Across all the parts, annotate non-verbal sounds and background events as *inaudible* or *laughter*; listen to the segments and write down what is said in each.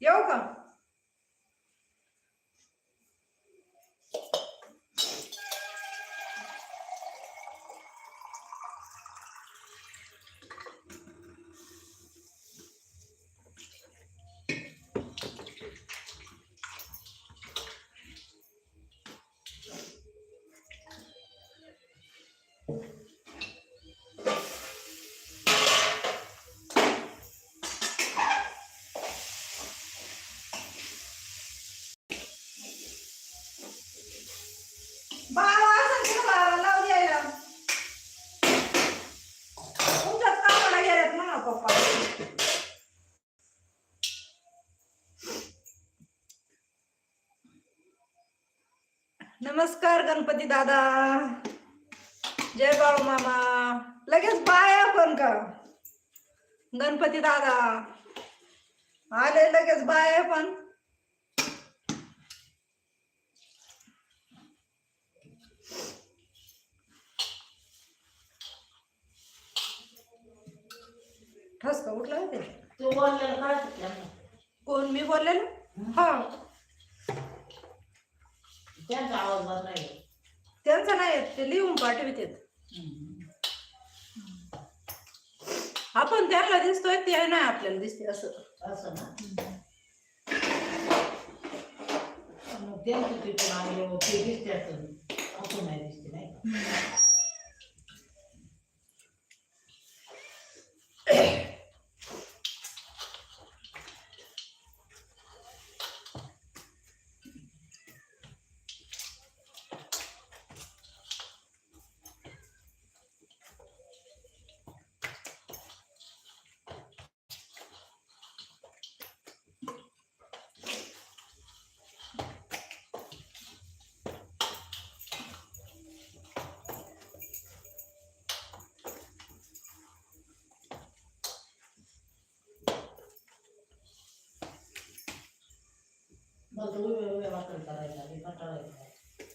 Yoga? Ganpati दादा. जय बाळू मामा. लगेच बाया पण का? गणपती दादा. आले लगेच बाया पण. ठसका उठला तू? बोललेलं त्यांना. कोण मी बोललेलं? हा. त्यांचा आवाज त्यांचं नाही येत, ते लिहून पाठवितात आपण त्यांना दिसतोय ते नाही आपल्याला दिसते असं. असं ना? मग त्यांचं तिथून आले मग ते दिसते असं. असं नाही दिसते नाही उभे उभे वाटण करायला.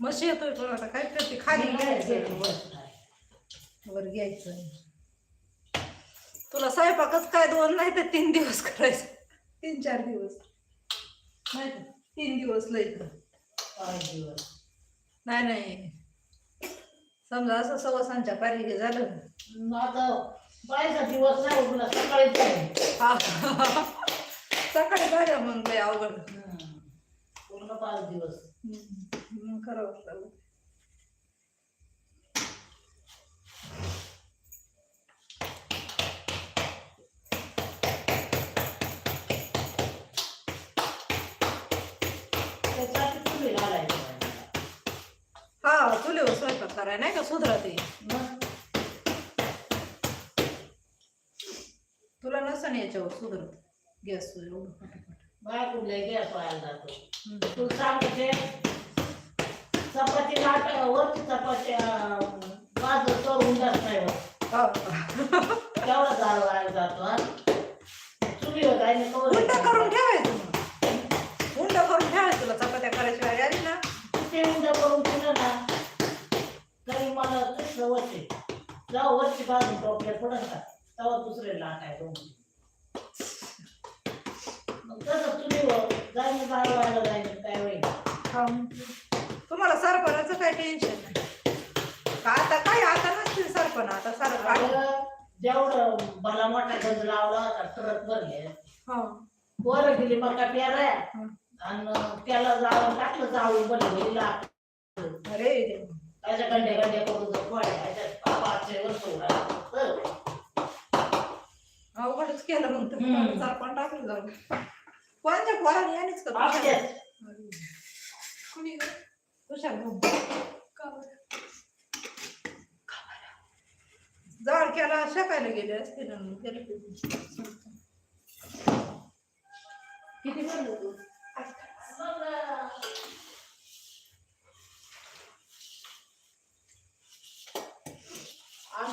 मशी येतोय पण आता काय करते? खाली घ्यायचं. वर घ्यायचं. तुला स्वयंपाकच काय दोन नाही तर तीन दिवस करायचं. तीन चार दिवस. नाही का? तीन दिवस लय. पाच दिवस. नाही नाही. समजा असं सवसांच्या पारी झालं मग आता बायचा दिवस नाही उठला सकाळीच हा. सकाळी झालं मग लय अवघड. पूर्ण पाच दिवस. हम्म, मग करावं लागलं त्यासाठी तुम्ही घालायचं हा स्वयंपाक नाही का मग? तुला नसन याच्यावर सुधरत? गॅस एवढं फटाफट कुठल्या गॅस व्हायला जातो. तू. सांगते चपाती लाट वरची चपाती बाजू करून जात नाही होत. हा. तेवढा जाळ व्हायला जातो हा? चुलीवर काय नाही उंड करून ठेवायचं उंड करून ठेवायचं तुला चपात्या करायची वेळ आली ना. ते उंडा करून दिलं ना तरी मला कसं वरची जेव्हा वरची बाजू टोपल्या पडत का तेव्हा दुसरे लाट आहे तसं चुलीवर जायला जाळ व्हायला जायचं काय होईल. तुम्हाला सरपणाचं काय टेन्शन नाही. का आता काय आता नसतील सरपण आता सर अगं, जेवढं भला मोठा गंज लावला होता ट्रक भरले हा. वर गेली मका प्याराय हं. आणि त्याला जाळून टाकलं जाळून बरं गेला अरे देवा. त्याच्या गंडे गंडे करून जर पोळ्या त्याच्यात पाचशे वर्ष उडाला अवघडच केलं मग हम्म. सरपण टाकलं जाऊन. कोणत्या पोराने यानेच का आपल्यात. अरे. कुणी गं? तुषार भाऊ. का बरं? जाळ केला शेकायला गेले असते ना मग गेले ते. किती म्हणलं तू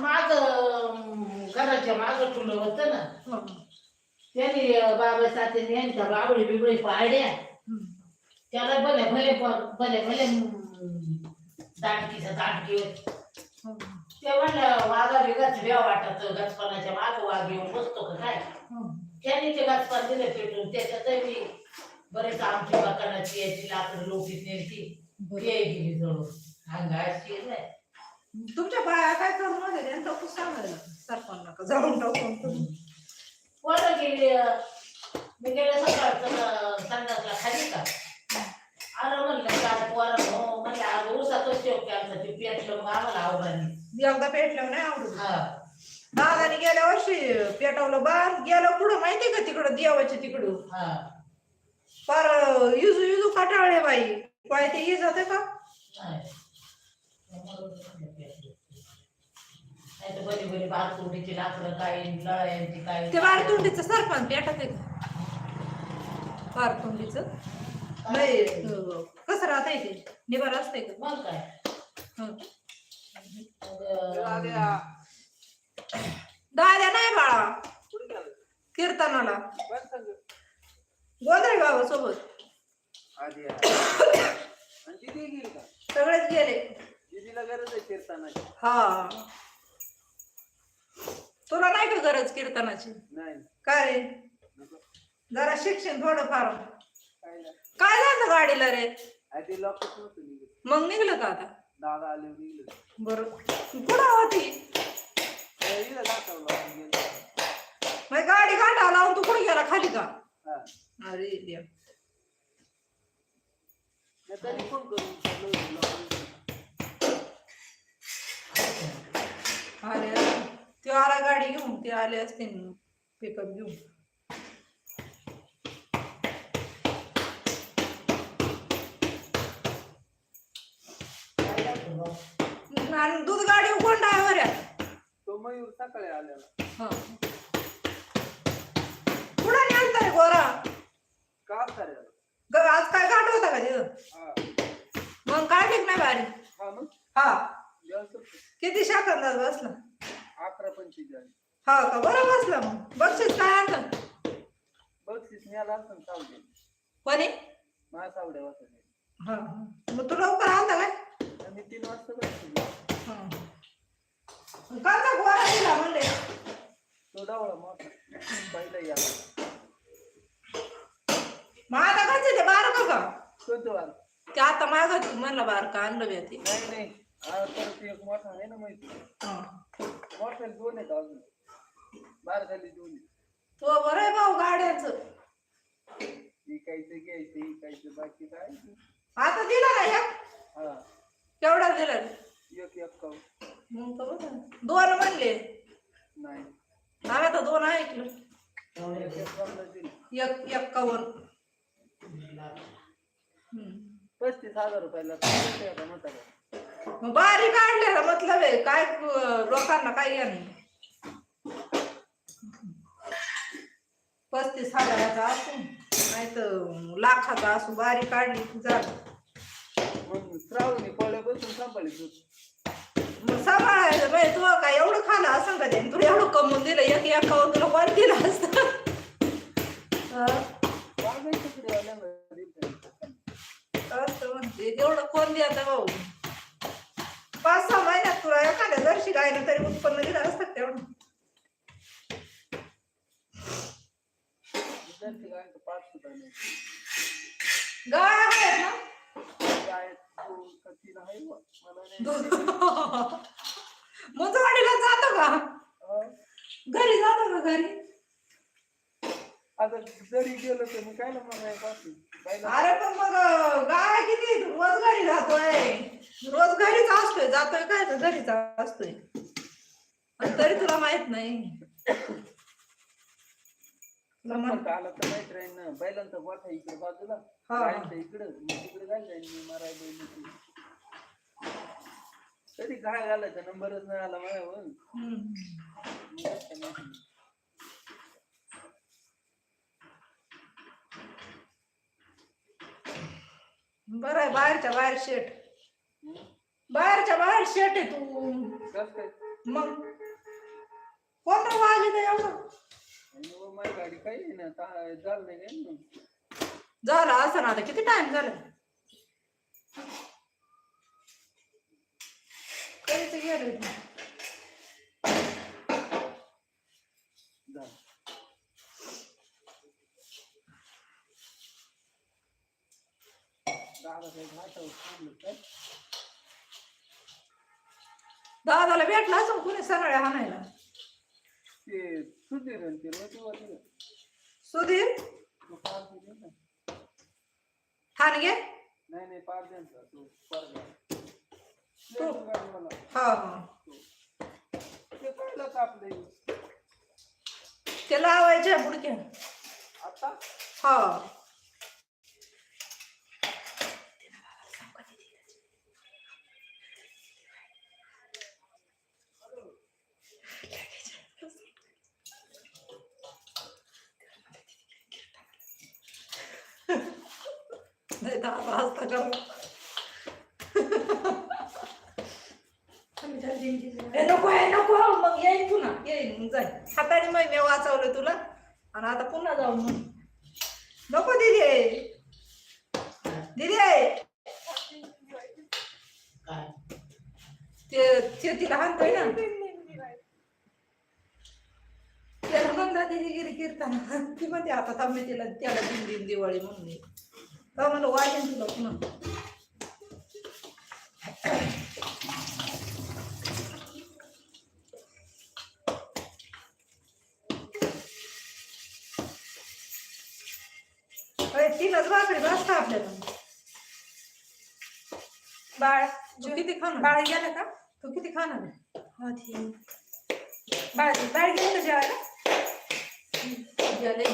माग घराच्या माग ठुलं होतं ना हं. त्यांनी बाबा साथीने यांच्या बिबळी पाड्या हं. त्याला भले भले भले भले दाटकीचं दाटकी होती हं. ते म्हणलं वाघा बिगाच व्या वाटत गचपणाच्या माग वाघ येऊन बसतो का काय? हं. त्यांनीचे गाছ पाच दिले पेटून. त्याच्यातही मी बरेच आमची मकानाची याची लाकडं लोटीत नेलती. ते गेली जळून अंगाशी तुमच्या बाया काय करू मध्ये त्यांचा खूप सांगायला सरपंच जाऊन टाकून कोणा गेली मी गेले सकाळचं संडासला खाली का? अरे म्हणलं काय पोरं हो म्हणलं उसातच शेवटी आमचं ते पेटलं मग आम्हाला आवडली एकदा पेटल्यावर नाही आवडत. हा. दादाने गेल्या वर्षी पेटवलं बार गेलं पुढं माहितीये का तिकडं देवाच्या तिकडं? हा. फार युजू युजू कटाळे बाई. काय ते ये जाते का? नाही. नाही तर बरी बरी बारतोडीची लाकडं काय लळ्यांची काय ते बारतुंडीचं सरपंच पेटत आहे का बारतुंडीचं नाही अं, कसं राहतंय ते? निभार असतंय का? मग काय? हं. मग, अं, दाद्या नाही बाळा. कीर्तनाला. गोंधळे बाबा सोबत. आधी आहे. *coughs* आणि दिदी गेली का? सगळेच गेले. दिदीला गरज आहे कीर्तनाची. हा. तुला नाही का गरज कीर्तनाची नाही काय रे. जरा शिक्षण थोडं फार काय नाही. काय झालं गाडीला रे नव्हतं निघत मग निघलं का आता दादा आले निघलं बर कुठं होती गेलं. मग गाडी गाठा लावून तू कुठे गेला खाली का हा. अरे देव. नाही तरी फोन करून विचारलं होतं लोकांनी. अरे ते आला गाडी घेऊन ते आले असते पिकअप घेऊन? आणि दूध गाडी कोण ड्रायव्हर आहे? तो मयूर सकाळी आलेला. हा. नेलता रे गोरा? का करायला ग- आज काय गाठ होता का तिथं? हा. मग काय ठीक नाही बारी हा मग? हा. किती शाखांदाज बसला? अकरा पंचवीस झाली हा का? बरं बसला मग. बक्षीस काय आणलं? बक्षीस मिळाला असं चालते कोणी? माझ्या सावड्या वाजता हा हा. मग तू लवकर आलता काय? आणि तीन वाजता बक्षीस हा. कालचा गोरा दिला म्हणले. तो डावळा मोठा. पहिला याला मग आता कसं ते बारा का? का कोणतं वार ते आता मागत म्हणला बार का आणलं बी ते नाही नाही. हा, परत एक मोठा आहे ना माहिती. हा. मोठ्याला दोन आहेत अजून. बारा झाली दोन. तो बरं आहे भाऊ गाड्याचं. विकायचं घ्यायचं विकायचं बाकी काय आता दिला ना एक? हा. केवढा दिला? एक एक काव मग तर बरं. दोन म्हणले. नाही. आम्ही आता दोन ऐकलं. एक एक कावला दिली. एक. हम्म. पस्तीस हजार रुपयाला. होता म्हातारा मग बारी काढले मतलब आहे काय लोकांना काही या नाही. पस्तीस हजाराचा असू नाही तर लाखाचा असू बारी काढली की झालं श्रावणी पोळ्यापासून सांभाळीत होत मग सांभाळायचं बाई तू काय एवढं खाल्लं असं का त्याने? तुला एवढं कमवून दिलं एक एकावन्न तुला कोण दिलं असतं? हं? वागायचं तिकडे आल्यानं दिलं. असं म्हणते तेवढं कोण द्यायचं भाऊ? पाच सहा महिन्यात तुला एखाद्या जर्शी गायनं तरी उत्पन्न दिलं असतं तेवढं? विद्यार्थी गायचं पाच सुद्धा नाही. गाय आहेत ना? गाय दोन का तीन आहे बा. मला नाही मुजवाडीला जातो का? हा. घरी जातो का घरी? आता जरी गेलो तर काय ना मग नाही अरे पण मग गाय किती? रोज घरी जातोय. रोज घरीच असतोय जातोय काय तर घरीच असतोय आणि तरी तुला माहीत नाही तुला संपर्क माहित- आला तर माहीत राहील ना बैलांचा गोठा इकडे बाजूला हा. गायचं इकडं तिकडे घाल जाईन मी माराय बैल कधी घालायचा नंबरच नाही आला माझ्यावर हम्म. काय. बरं आहे बाहेरच्या बाहेर शेट. बाहेरच्या बाहेर शेट आहे तू. कसं काय? मग कोणतं वाज येतं एवढं. आणि मग माझी गाडी काही आहे ना ता- झालं नाही काय ना झालं असं ना आता किती टाइम झाला? कधीच गेलं झालं दादा काही घाटावर थांबलं काय दादाला भेटला असं कुणी सनाळ्या हाणायला ते सुधीर आणि ते सुधीर? दिले ना. ठाणगे? नाही नाही तो तो? गाडीवाला हा हा. ते. ते लावायचे बुडक्या आता? हा. का? ए, नको आहे नको मग येईन पुन्हा येईन मग जाय. हाताने मग मी वाचवलं तुला. आणि आता पुन्हा जाऊ मग. नको दिदी. दिदी. ते ते तिला हाणतोय ना. त्याला म्हणला दिदी गिरी कीर्तन ती म्हणते आता थांबे तिला त्याला दिन दिन दिवाळी म्हणून. म्हणलं वाजेन तुला पुन्हा. अरे तीनच भाकरी भाजता आपल्याला. बाळ तू किती खाणार? बाळ गेला का? तू किती खाणार? बाळ बाळ गेलं का जेवायला? गेले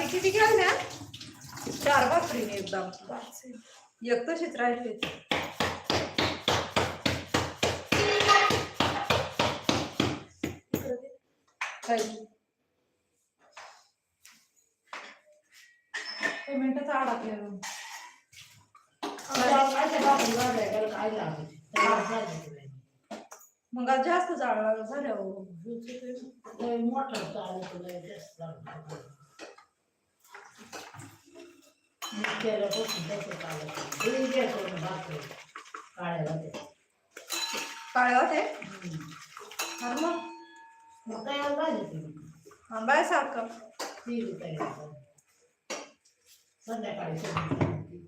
रात्री किती गेल्या चार भाकरीने एकदम एक तशीच राहिली. पेमेंटच अडकले माझ्या बाबा वाढाय त्याला काय लागेल? त्याला काय लागेल? मग आज जास्त जाळ लागलं झाल्यावर. लय मोठं जास्त लागलं. मी केलं बसून तसं चालत नाही. घरी गेलो ना भाकरी काढायला ते. काय होते हम्म. अरे मग मग तयार झाली ती. हा, बाय सारखं ती तयार. संध्याकाळी सगळी झाली.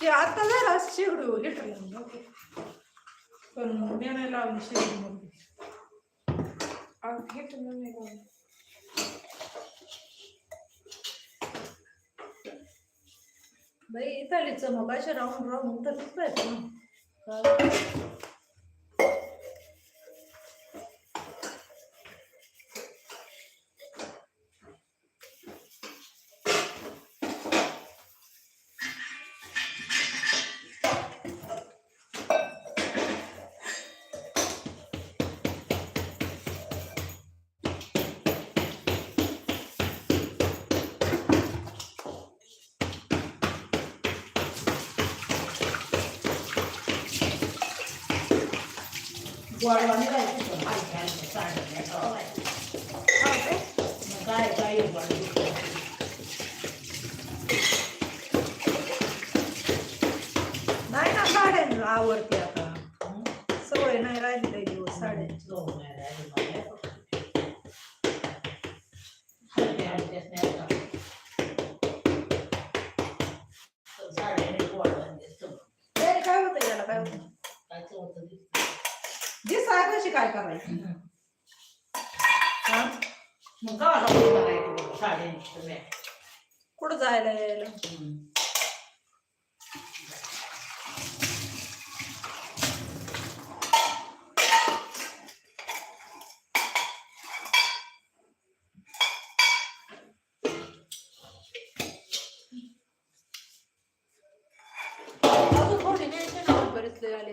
ते आता झाला शेगडू पण मी नाही लावली शेगडी मध्ये हिटर नाही लावली बाई इथली चमक अशी राहून राहून उतरलीच गोडवानी राहायची पण हाय काय नाही, साड्या नाही, काय नाही. हा काय? मग काय काय नाही ना आवडते आता हं? सवय नाही राहिली लई दिवस साड्यांची जाऊ नाही राहिली मला. हलके हलकेच नाही आता. तर साड्याने गोडवानी दिसतं. त्याने काय होतं याला काय होतं काय चवचं दिसतं. दिसा कशी काय करायची? मग का कपडे बघायचे बघ, साड्यांची तुम्ही. कुठं जायला यायला हं. अजून थोडी न्यायची ना बरेच लय आले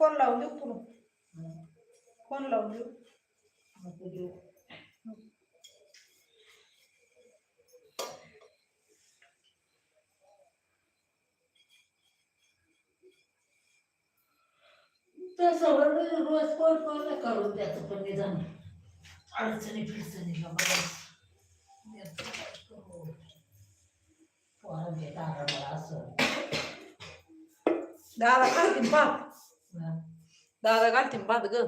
फोन लावून देऊ तुला फोन लावून देऊ। नको रोज कोण कोण करून त्याचं पण निदान. अडचणी फिडचणीला बरंच दादा घालतीन भात हा. दादा घालतीन भात ग